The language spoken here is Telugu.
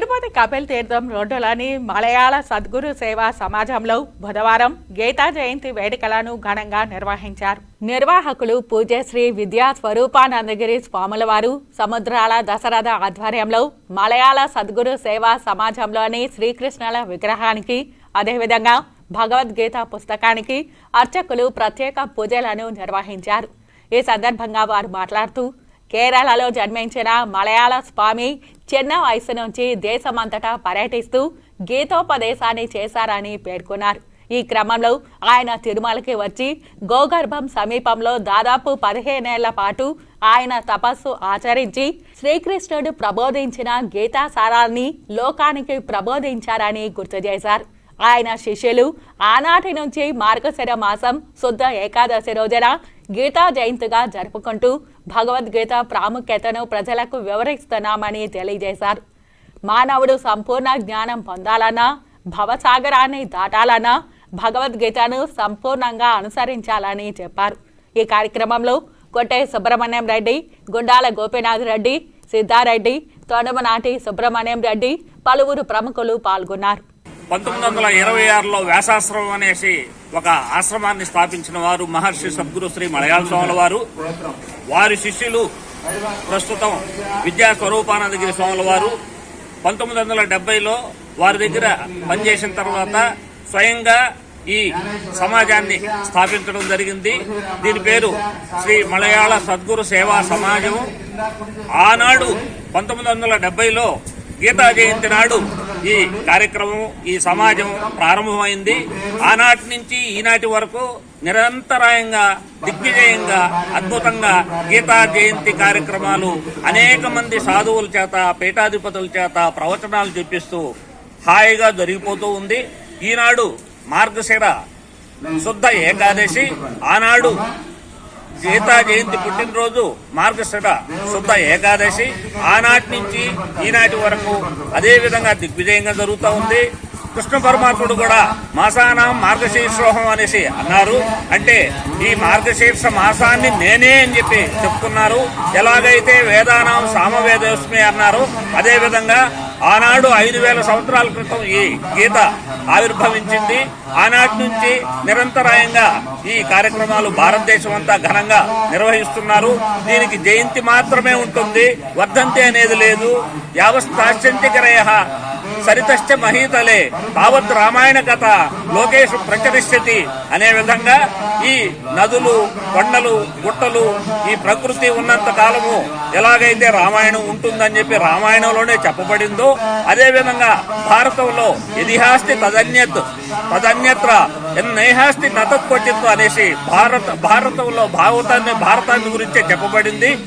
తిరుపతి కపిల్ తీర్థం రోడ్డులోని మలయాళ సద్గురు సేవా సమాజంలో బుధవారం గీతా జయంతి వేడుకలను ఘనంగా నిర్వహించారు. నిర్వాహకులు పూజశ్రీ విద్యా స్వరూపానందగిరి స్వాముల వారు సముద్రాల దశరథ ఆధ్వర్యంలో మలయాళ సద్గురు సేవా సమాజంలోని శ్రీకృష్ణుల విగ్రహానికి అదేవిధంగా భగవద్గీత పుస్తకానికి అర్చకులు ప్రత్యేక పూజలను నిర్వహించారు. ఈ సందర్భంగా వారు మాట్లాడుతూ కేరళలో జన్మించిన మలయాళ స్వామి చిన్న వయసు నుంచి దేశమంతటా పర్యటిస్తూ గీతోపదేశాన్ని చేశారని పేర్కొన్నారు. ఈ క్రమంలో ఆయన తిరుమలకి వచ్చి గోగర్భం సమీపంలో దాదాపు పదిహేనేళ్ళ పాటు ఆయన తపస్సు ఆచరించి శ్రీకృష్ణుడు ప్రబోధించిన గీతాసారాన్ని లోకానికి ప్రబోధించారని గుర్తు చేశారు. ఆయన శిష్యులు ఆనాటి నుంచి మార్గశిర మాసం శుద్ధ ఏకాదశి రోజున గీతా జయంతిగా జరుపుకుంటూ భగవద్గీత ప్రాముఖ్యతను ప్రజలకు వివరిస్తున్నామని తెలియజేశారు. మానవుడు సంపూర్ణ జ్ఞానం పొందాలన్నా భవసాగరాన్ని దాటాలన్నా భగవద్గీతను సంపూర్ణంగా అనుసరించాలని చెప్పారు. ఈ కార్యక్రమంలో కొట్టే సుబ్రహ్మణ్యం రెడ్డి గుండాల గోపీనాథ్ రెడ్డి సిద్ధారెడ్డి తొండమనాటి సుబ్రహ్మణ్యం రెడ్డి పలువురు ప్రముఖులు పాల్గొన్నారు. పంతొమ్మిది వందల ఇరవై ఆరులో వ్యాసాశ్రమం అనేసి ఒక ఆశ్రమాన్ని స్థాపించిన వారు మహర్షి సద్గురు శ్రీ మలయాళ స్వాముల వారు. వారి శిష్యులు ప్రస్తుతం విద్యా స్వరూపానందగిరి స్వాముల వారు. పంతొమ్మిది వందల డెబ్బైలో వారి దగ్గర పనిచేసిన తర్వాత స్వయంగా ఈ సమాజాన్ని స్థాపించడం జరిగింది. దీని పేరు శ్రీ మలయాళ సద్గురు సేవా సమాజం. ఆనాడు పంతొమ్మిది వందల డెబ్బైలో గీతా జయంతి నాడు ఈ కార్యక్రమం ఈ సమాజం ప్రారంభమైంది. ఆనాటి నుంచి ఈనాటి వరకు నిరంతరాయంగా దిగ్విజయంగా అద్భుతంగా గీతా జయంతి కార్యక్రమాలు అనేక మంది సాధువుల చేత పీఠాధిపతుల చేత ప్రవచనాలు చెప్పిస్తూ హాయిగా జరిగిపోతూ ఉంది. ఈనాడు మార్గశిర శుద్ధ ఏకాదశి ఆనాడు గీతా జయంతి పుట్టినరోజు మార్గశిర శుద్ధ ఏకాదశి. ఆనాటి నుంచి ఈనాటి వరకు అదేవిధంగా దిగ్విజయంగా జరుగుతూ ఉంది. కృష్ణ పరమాత్ముడు కూడా మాసానాం మార్గశీర్షోహం అనేసి అన్నారు. అంటే ఈ మార్గశీర్ష మాసాన్ని నేనే అని చెప్పి చెప్తున్నారు. ఎలాగైతే వేదానాం సామవేదోస్మి అన్నారు అదేవిధంగా ఆనాడు ఐదు వేల సంవత్సరాల క్రితం ఈ గీత ఆవిర్భవించింది. ఆనాటి నుంచి నిరంతరాయంగా ఈ కార్యక్రమాలు భారతదేశం అంతా ఘనంగా నిర్వహిస్తున్నారు. దీనికి జయంతి మాత్రమే ఉంటుంది. వర్ధంతి అనేది లేదు. యావస్థాశ్చంతికరయ సరితశ్చ మహీతలే. తావత్ రామాయణ కథ. లోకేషు ప్రచరిష్యతి అనే విధంగా ఈ నదులు కొండలు గుట్టలు ఈ ప్రకృతి ఉన్నంత కాలము ఎలాగైతే రామాయణం ఉంటుందని చెప్పి రామాయణంలోనే చెప్పబడిందో అదే విధంగా భారతంలో ఇతిహాస్తి తదన్యత్ తదన్యత్ర నైహాస్తి నతత్వచిత్వం అనేసి భారత భారతంలో భావతాన్ని భారతాన్ని గురించే చెప్పబడింది.